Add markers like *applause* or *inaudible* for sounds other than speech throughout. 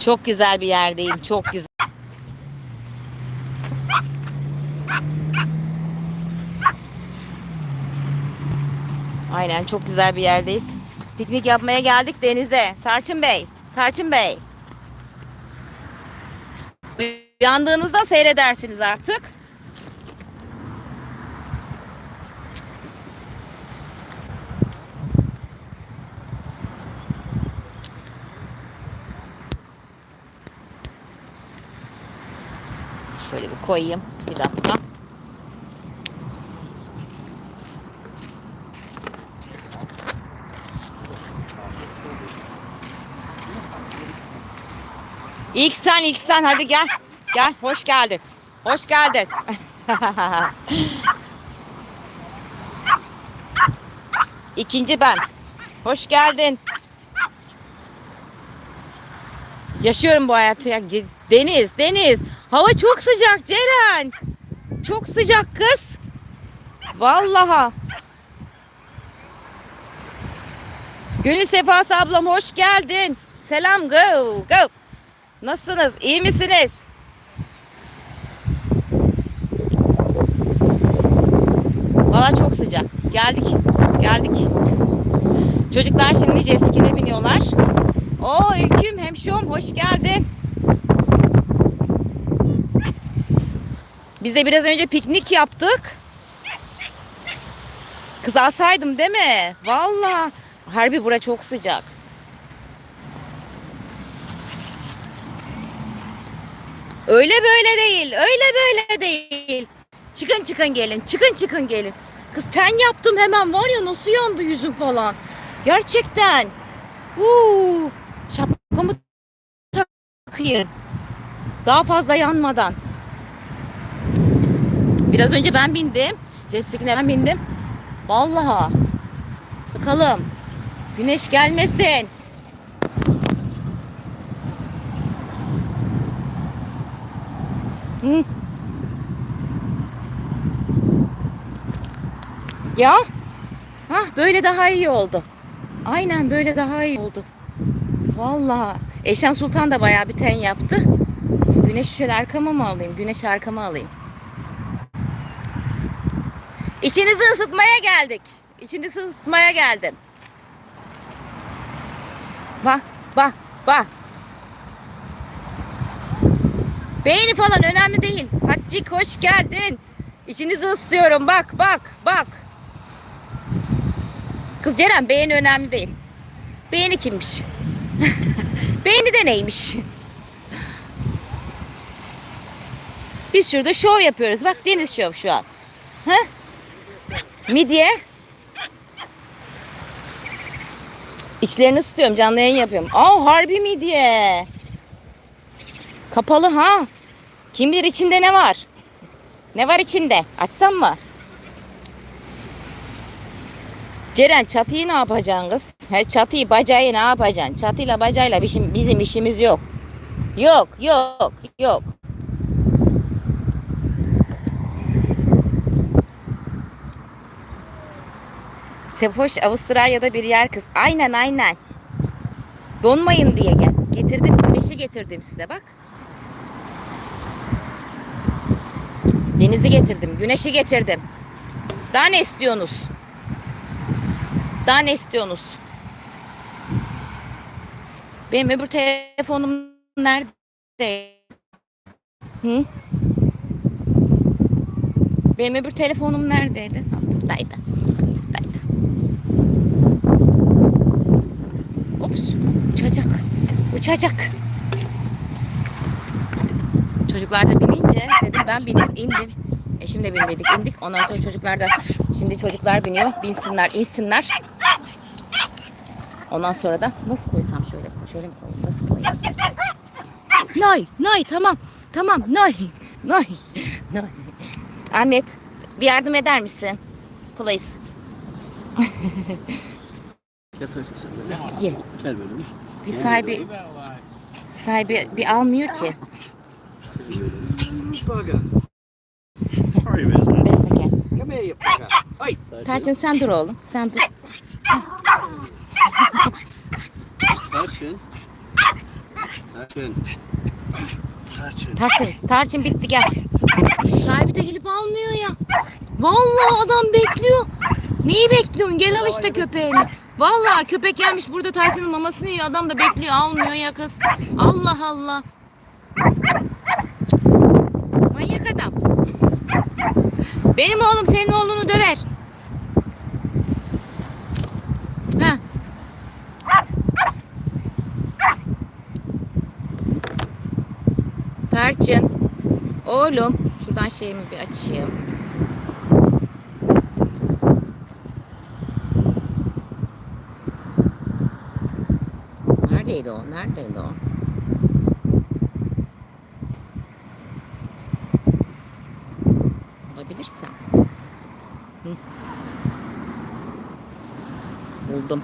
Çok güzel bir yerdeyim. Çok güzel. Aynen çok güzel bir yerdeyiz. Piknik yapmaya geldik denize. Tarçın Bey. Tarçın Bey. Uyandığınızda seyredersiniz artık. Şöyle bir koyayım. Bir dakika. İlk sen ilk sen hadi gel. Gel hoş geldin. Hoş geldin. *laughs* İkinci ben. Hoş geldin. Yaşıyorum bu hayatı ya. Deniz, deniz. Hava çok sıcak Ceren. Çok sıcak kız. Vallaha. Gönül Sefası ablam hoş geldin. Selam go go. Nasılsınız? İyi misiniz? Valla çok sıcak. Geldik. Geldik. Çocuklar şimdi Jessica'ne biniyorlar. Oo Ülküm, hemşirom hoş geldin. Biz de biraz önce piknik yaptık. Kız alsaydım değil mi? Valla. Harbi bura çok sıcak. Öyle böyle değil. Öyle böyle değil. Çıkın çıkın gelin. Çıkın çıkın gelin. Kız ten yaptım hemen var ya nasıl yandı yüzüm falan. Gerçekten. Uuu. Şapkamı takayım. Daha fazla yanmadan. Biraz önce ben bindim. Jessica'ne ben bindim. Vallahi. Bakalım. Güneş gelmesin. Hı. Ya. Hah böyle daha iyi oldu. Aynen böyle daha iyi oldu. Vallahi. Eşen Sultan da bayağı bir ten yaptı. Güneş şöyle arkama mı alayım? Güneş arkama alayım. İçinizi ısıtmaya geldik. İçinizi ısıtmaya geldim. Bak, bak, bak. Beğeni falan önemli değil. Haccik hoş geldin. İçinizi ısıtıyorum. Bak, bak, bak. Kız Ceren beğeni önemli değil. Beğeni kimmiş? *laughs* beğeni de neymiş? Biz şurada şov yapıyoruz. Bak deniz şov şu an. Ha? Midye. İçlerini ısıtıyorum. Canlı yayın yapıyorum. Aa harbi midye. Kapalı ha. Kim bilir içinde ne var? Ne var içinde? Açsam mı? Ceren çatıyı ne yapacaksın kız? He, çatıyı bacağı ne yapacaksın? Çatıyla bacayla bizim, bizim işimiz yok. Yok yok yok. Sefoş Avustralya'da bir yer kız. Aynen aynen. Donmayın diye gel. Getirdim güneşi getirdim size bak. Denizi getirdim. Güneşi getirdim. Daha ne istiyorsunuz? Daha ne istiyorsunuz? Benim öbür telefonum nerede? Hı? Benim öbür telefonum neredeydi? Ha, buradaydı. Buradaydı. Ops. Uçacak. Uçacak. Çocuklar da binince dedim ben bindim indim. Eşim de bindirdik indik. Ondan sonra çocuklar da şimdi çocuklar biniyor. Binsinler insinler. Ondan sonra da nasıl koysam şöyle şöyle mi koyayım nasıl koyayım? Nay nay tamam tamam nay nay nay. Ahmet bir yardım eder misin? Please. *laughs* Yat öyle sen de. Ye. Gel böyle bir. Bir sahibi sahibi bir almıyor ki. Bugger. Sorry about that. Neyse gel. Come here, you bugger. Hey, Tarçın sen dur oğlum. Sen dur. Tarçın. Tarçın. Tarçın. Tarçın, Tarçın bitti gel. Sahibi de gelip almıyor ya. Vallahi adam bekliyor. Neyi bekliyorsun? Gel al işte köpeğini. Vallahi köpek gelmiş burada Tarçın'ın mamasını yiyor. Adam da bekliyor almıyor ya kız. Allah Allah. Manyak adam. Benim oğlum senin oğlunu döver. Heh. Tarçın. Oğlum. Şuradan şeyimi bir açayım. Neredeydi o? Neredeydi o? Bulabilirsem. Hı. Buldum.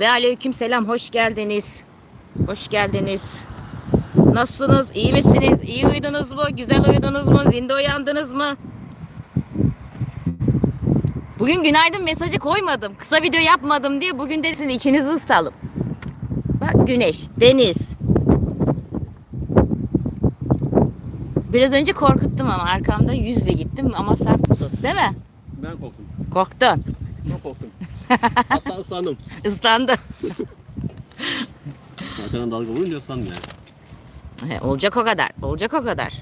Ve aleyküm selam. Hoş geldiniz. Hoş geldiniz. Nasılsınız? İyi misiniz? İyi uyudunuz mu? Güzel uyudunuz mu? Zinde uyandınız mı? Bugün günaydın mesajı koymadım. Kısa video yapmadım diye bugün de sizin içinizi ısıtalım. Bak güneş, deniz. Biraz önce korkuttum ama arkamda yüzle gittim ama sen korktun değil mi? Ben korktum. Korktun. Çok korktum. *laughs* Hatta ıslandım. Islandın. *laughs* Arkadan dalga vurunca ıslandım yani. He, olacak o kadar. Olacak o kadar.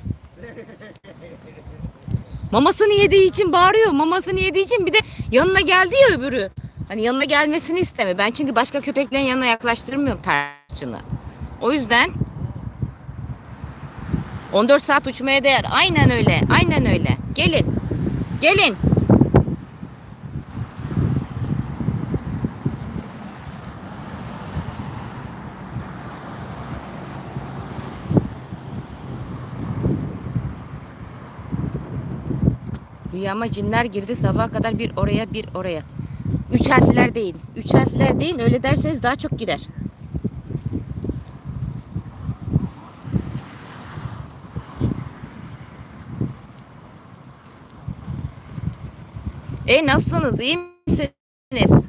Mamasını yediği için bağırıyor. Mamasını yediği için bir de yanına geldi ya öbürü. Hani yanına gelmesini istemiyor. Ben çünkü başka köpeklerin yanına yaklaştırmıyorum tarçını. O yüzden 14 saat uçmaya değer. Aynen öyle. Aynen öyle. Gelin. Gelin. Rüyama cinler girdi sabaha kadar bir oraya bir oraya. Üç harfler değil. Üç harfler değil öyle derseniz daha çok girer. E nasılsınız? İyi misiniz?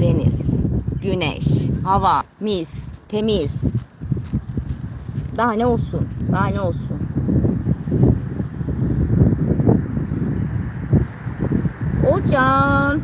Deniz, güneş, hava, mis, temiz. Daha ne olsun? Daha ne olsun? 讲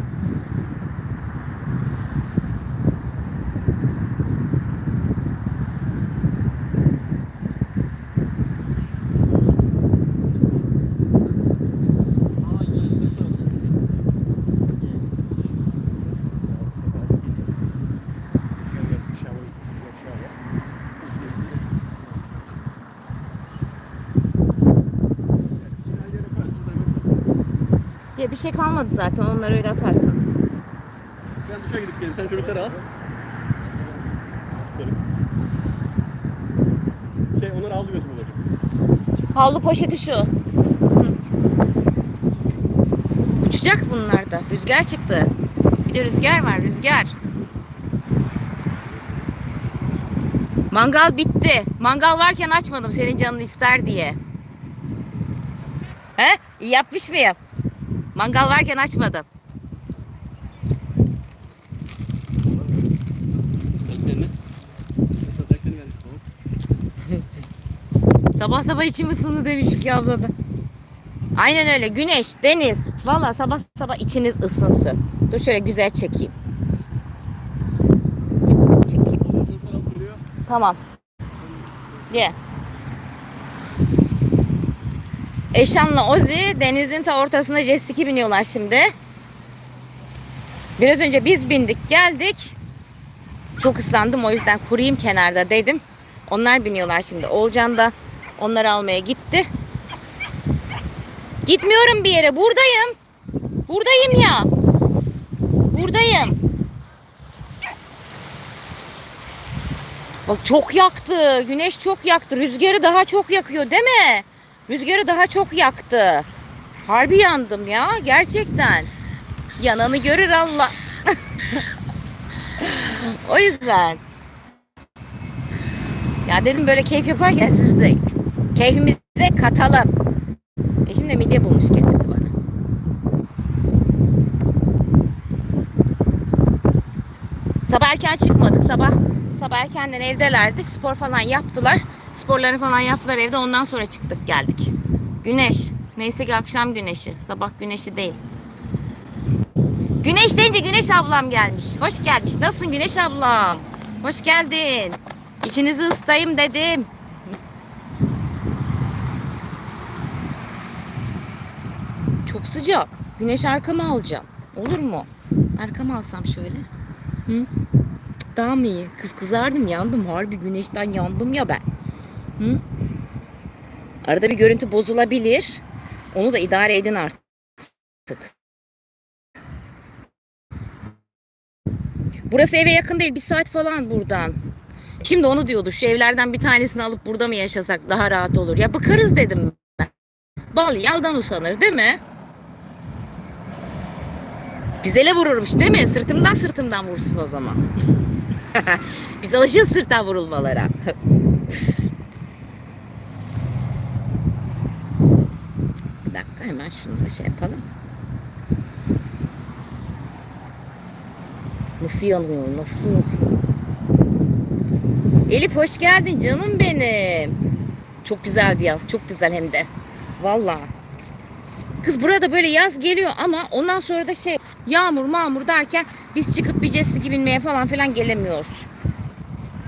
diye bir şey kalmadı zaten. Onları öyle atarsın. Ben duşa gidip geleyim. Sen çocukları al. Şey onları aldı götür babacığım. Havlu poşeti şu. Hı. Uçacak bunlar da. Rüzgar çıktı. Bir de rüzgar var. Rüzgar. Mangal bitti. Mangal varken açmadım senin canını ister diye. He? İyi yapmış mıyım? Mangal varken açmadım. Sabah sabah içim ısındı demiş Fikri abla da. Aynen öyle. Güneş, deniz. Valla sabah sabah içiniz ısınsın. Dur şöyle güzel çekeyim. Çekeyim. Çocuklar al duruyor. Eşan'la Ozi denizin ta ortasında jet ski biniyorlar şimdi. Biraz önce biz bindik geldik. Çok ıslandım o yüzden kurayım kenarda dedim. Onlar biniyorlar şimdi. Olcan da onları almaya gitti. Gitmiyorum bir yere. Buradayım. Buradayım ya. Buradayım. Bak çok yaktı. Güneş çok yaktı. Rüzgarı daha çok yakıyor değil mi? Rüzgarı daha çok yaktı. Harbi yandım ya. Gerçekten. Yananı görür Allah. *laughs* o yüzden. Ya dedim böyle keyif yaparken siz de keyfimize katalım. Eşim de midye bulmuş getirdi bana. Sabah erken çıkmadık. Sabah sabah erkenden evdelerdi. Spor falan yaptılar. Sporları falan yaptılar evde. Ondan sonra çıktık geldik. Güneş. Neyse ki akşam güneşi. Sabah güneşi değil. Güneş deyince Güneş ablam gelmiş. Hoş gelmiş. Nasılsın Güneş ablam? Hoş geldin. İçinizi ısıtayım dedim. Çok sıcak. Güneş arkama alacağım. Olur mu? Arkama alsam şöyle. Hı? Daha mı iyi? Kız kızardım yandım. Harbi güneşten yandım ya ben. Hı? Arada bir görüntü bozulabilir. Onu da idare edin artık. Burası eve yakın değil. Bir saat falan buradan. Şimdi onu diyordu. Şu evlerden bir tanesini alıp burada mı yaşasak daha rahat olur. Ya bakarız dedim ben. Bal yaldan usanır değil mi? Biz ele vururmuş değil mi? Sırtımdan sırtımdan vursun o zaman. *laughs* Biz alışırız sırttan vurulmalara. Dakika hemen şunu da şey yapalım. Nasıl yanıyor? Nasıl? Elif hoş geldin canım benim. Çok güzel bir yaz. Çok güzel hem de. Vallahi. Kız burada böyle yaz geliyor ama ondan sonra da şey yağmur mağmur derken biz çıkıp bir jet ski binmeye falan filan gelemiyoruz.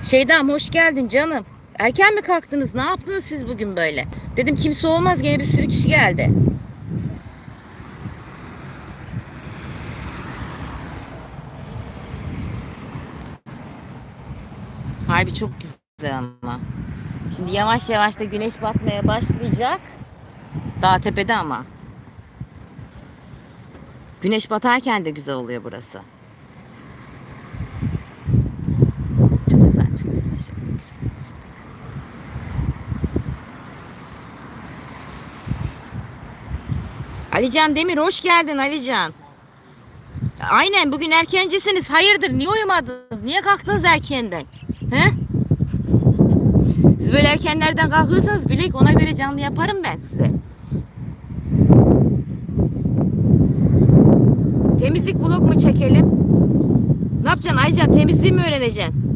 Şeydam hoş geldin canım. Erken mi kalktınız? Ne yaptınız siz bugün böyle? Dedim kimse olmaz gene bir sürü kişi geldi. Harbi çok güzel ama. Şimdi yavaş yavaş da güneş batmaya başlayacak. Dağ tepede ama. Güneş batarken de güzel oluyor burası. Çok güzel, çok güzel. Çok güzel. Alican Demir hoş geldin Alican. Aynen bugün erkencisiniz. Hayırdır niye uyumadınız? Niye kalktınız erkenden? He? Siz böyle erkenlerden kalkıyorsanız bilek ona göre canlı yaparım ben size. Temizlik vlog mu çekelim? Ne yapacaksın Aycan? Temizliği mi öğreneceksin?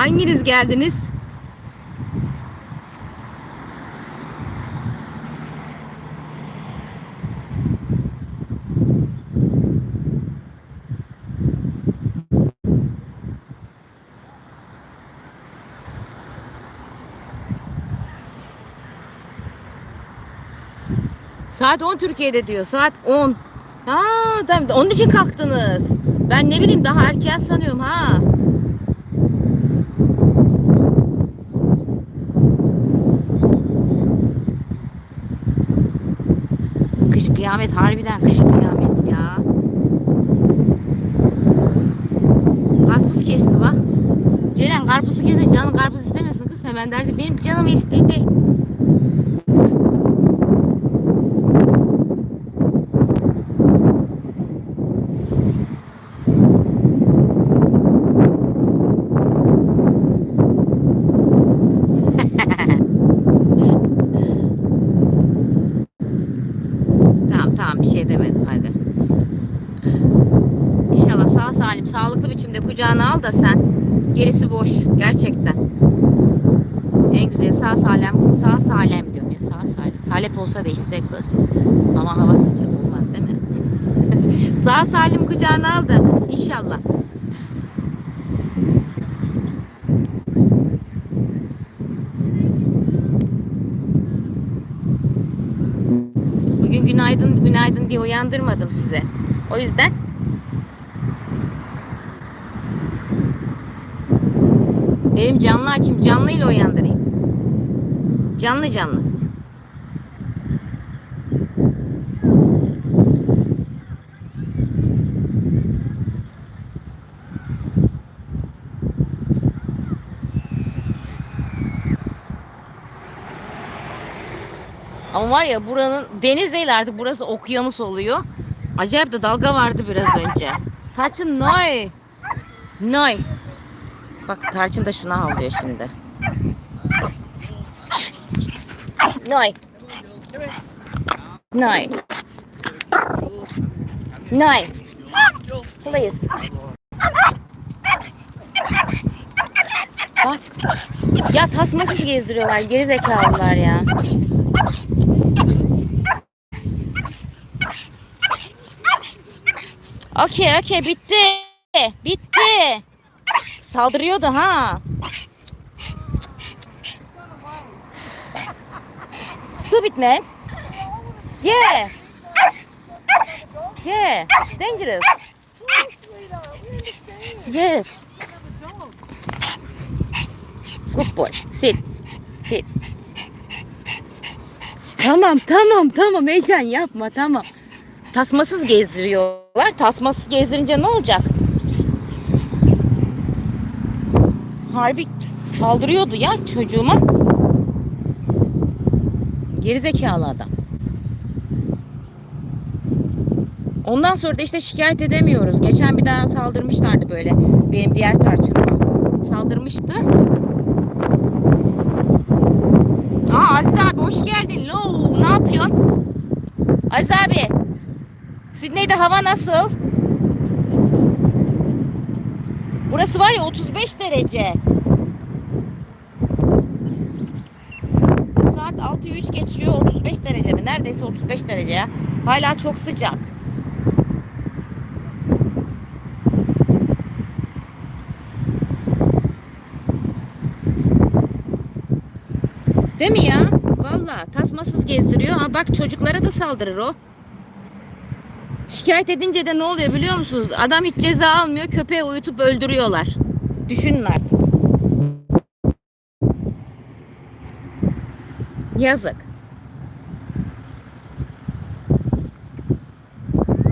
Hanginiz geldiniz? Saat 10 Türkiye'de diyor. Saat 10. Ha, tamam. Onun için kalktınız. Ben ne bileyim daha erken sanıyorum ha. Kış kıyamet harbiden kış kıyamet ya. Karpuz kesti bak. Ceren karpuzu kesin canın karpuz istemesin kız hemen dersin benim canım istedi. Tamam tamam bir şey demedim hadi. İnşallah sağ salim sağlıklı biçimde kucağına da sen gerisi boş gerçekten. En güzeli sağ salim sağ salim diyorum ya sağ salim. Salep olsa da içse kız. Ama hava sıcak olmaz değil mi? *laughs* sağ salim kucağına al inşallah. Bugün günaydın günaydın diye uyandırmadım size. O yüzden Benim canlı açayım. Canlıyla uyandırayım. Canlı canlı. Ama var ya buranın deniz değil artık burası okyanus oluyor. Acayip de dalga vardı biraz önce. Taçın noy. Noy. Bak Tarçın da şuna havlıyor şimdi. Noy. Noy. Noy. Please. Bak. Ya tasmasız gezdiriyorlar. Geri zekalılar ya. Okey okey bitti. Bitti. Saldırıyordu ha. Stupid man. Yeah. Yeah. Dangerous. Yes. Good boy. Sit. Sit. Tamam tamam tamam heyecan yapma tamam. Tasmasız gezdiriyorlar. Tasmasız gezdirince ne olacak? Harbi saldırıyordu ya çocuğuma. Gerizekalı adam. Ondan sonra da işte şikayet edemiyoruz. Geçen bir daha saldırmışlardı böyle. Benim diğer tarçınıma. Saldırmıştı. Aa Aziz abi hoş geldin. Lo, ne yapıyorsun? Aziz abi. Sydney'de hava nasıl? Burası var ya 35 derece. Saat 6'yı 3 geçiyor 35 derece mi? Neredeyse 35 derece ya. Hala çok sıcak. Değil mi ya? Vallahi tasmasız gezdiriyor. Ha bak çocuklara da saldırır o. Şikayet edince de ne oluyor biliyor musunuz? Adam hiç ceza almıyor. Köpeği uyutup öldürüyorlar. Düşünün artık. Yazık.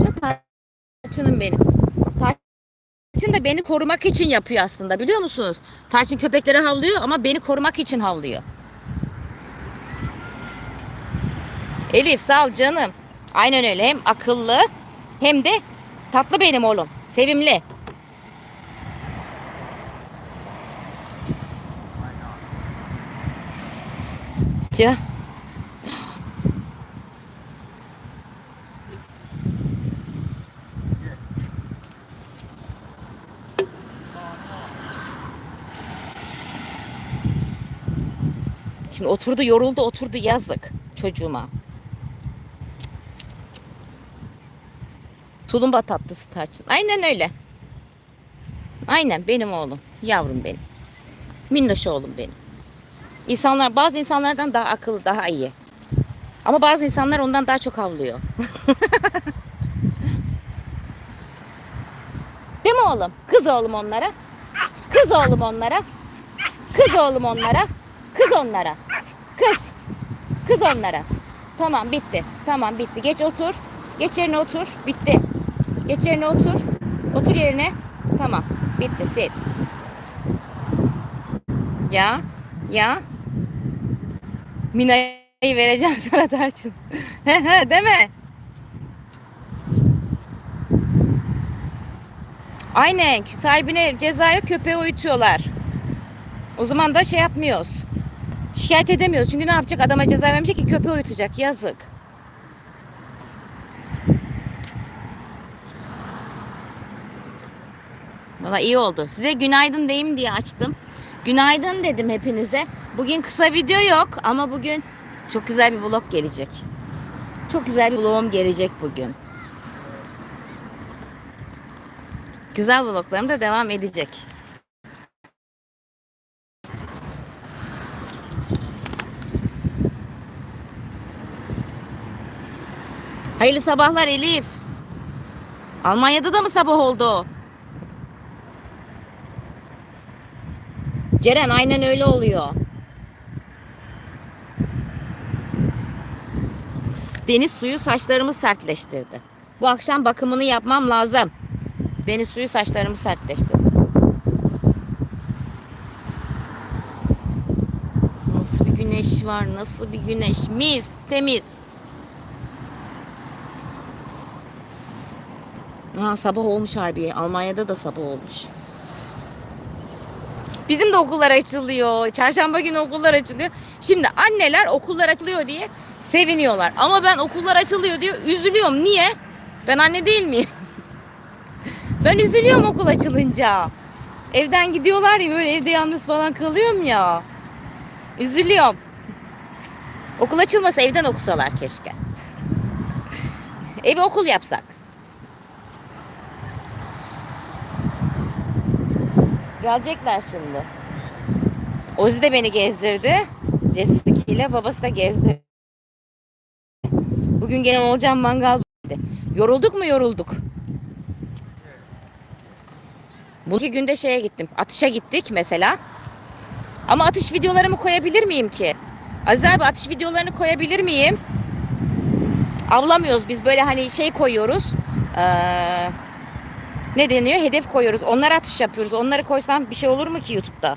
Ya Tarçınım benim. Tarçın da beni korumak için yapıyor aslında biliyor musunuz? Tarçın köpeklere havlıyor ama beni korumak için havlıyor. Elif sağ ol canım. Aynen öyle hem akıllı hem de tatlı benim oğlum. Sevimli. Ya. Şimdi oturdu yoruldu oturdu yazık çocuğuma. Tulumba tatlısı tarçın. Aynen öyle. Aynen benim oğlum. Yavrum benim. Minnoş oğlum benim. İnsanlar bazı insanlardan daha akıllı, daha iyi. Ama bazı insanlar ondan daha çok havlıyor. *laughs* Değil mi oğlum? Kız oğlum onlara. Kız oğlum onlara. Kız oğlum onlara. Kız onlara. Kız. Kız onlara. Tamam bitti. Tamam bitti. Geç otur. Geç yerine otur. Bitti. Geç yerine otur. Otur yerine. Tamam. Bitti. Sil. Ya. Ya. Mina'yı vereceğim sana Tarçın. Mi? Aynen. Sahibine ceza yok köpeği uyutuyorlar. O zaman da şey yapmıyoruz. Şikayet edemiyoruz. Çünkü ne yapacak? Adama ceza vermeyecek ki köpeği uyutacak. Yazık. Valla iyi oldu. Size günaydın deyim diye açtım. Günaydın dedim hepinize. Bugün kısa video yok ama bugün çok güzel bir vlog gelecek. Çok güzel bir vlogum gelecek bugün. Güzel vloglarım da devam edecek. Hayırlı sabahlar Elif. Almanya'da da mı sabah oldu? Ceren aynen öyle oluyor. Deniz suyu saçlarımı sertleştirdi. Bu akşam bakımını yapmam lazım. Deniz suyu saçlarımı sertleştirdi. Nasıl bir güneş? var. Nasıl bir güneş? Mis, temiz. Aa, sabah olmuş Harbiye. Almanya'da da sabah olmuş. Bizim de okullar açılıyor. Çarşamba günü okullar açılıyor. Şimdi anneler okullar açılıyor diye seviniyorlar. Ama ben okullar açılıyor diye üzülüyorum. Niye? Ben anne değil miyim? *laughs* ben üzülüyorum okul açılınca. Evden gidiyorlar ya böyle evde yalnız falan kalıyorum ya. Üzülüyorum. Okul açılmasa evden okusalar keşke. *laughs* Evi okul yapsak. Gelecekler şimdi. Ozi de beni gezdirdi. Jessica ile babası da gezdirdi. Bugün gene olacağım mangal. Yorulduk mu yorulduk. Bu iki günde şeye gittim. Atışa gittik mesela. Ama atış videolarımı koyabilir miyim ki? Aziz abi atış videolarını koyabilir miyim? Avlamıyoruz biz böyle hani şey koyuyoruz. Ee, ne deniyor? Hedef koyuyoruz. Onlara atış yapıyoruz. Onları koysam bir şey olur mu ki YouTube'da?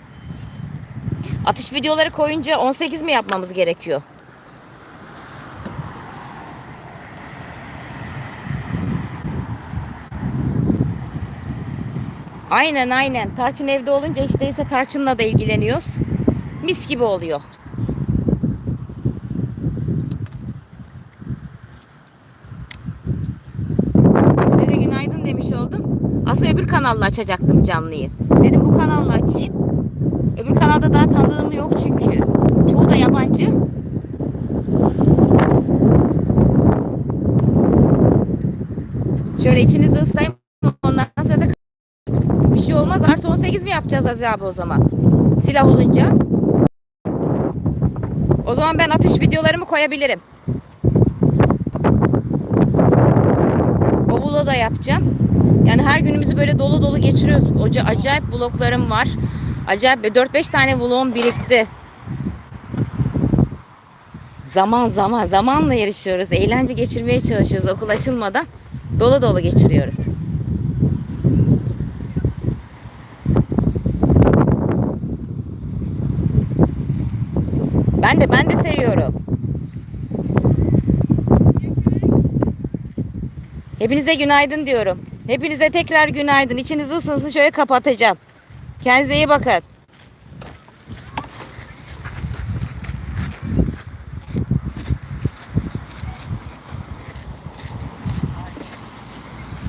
Atış videoları koyunca 18 mi yapmamız gerekiyor? Aynen aynen. Tarçın evde olunca işte ise Tarçın'la da ilgileniyoruz. Mis gibi oluyor. Size de günaydın demiş oldum. Aslında öbür kanalla açacaktım canlıyı. Dedim bu kanalla açayım. Öbür kanalda daha tanıdığım yok çünkü. Çoğu da yabancı. Şöyle içinizde ıslayayım. Ondan sonra da bir şey olmaz. Artı 18 mi yapacağız Aziz abi o zaman? Silah olunca. O zaman ben atış videolarımı koyabilirim. O vlogu da yapacağım. Yani her günümüzü böyle dolu dolu geçiriyoruz. Hoca acayip vloglarım var. Acayip 4-5 tane vlogum birikti. Zaman zaman zamanla yarışıyoruz. Eğlence geçirmeye çalışıyoruz okul açılmadan. Dolu dolu geçiriyoruz. Ben de ben de seviyorum. Hepinize günaydın diyorum. Hepinize tekrar günaydın. İçiniz ısınsın şöyle kapatacağım. Kendinize iyi bakın.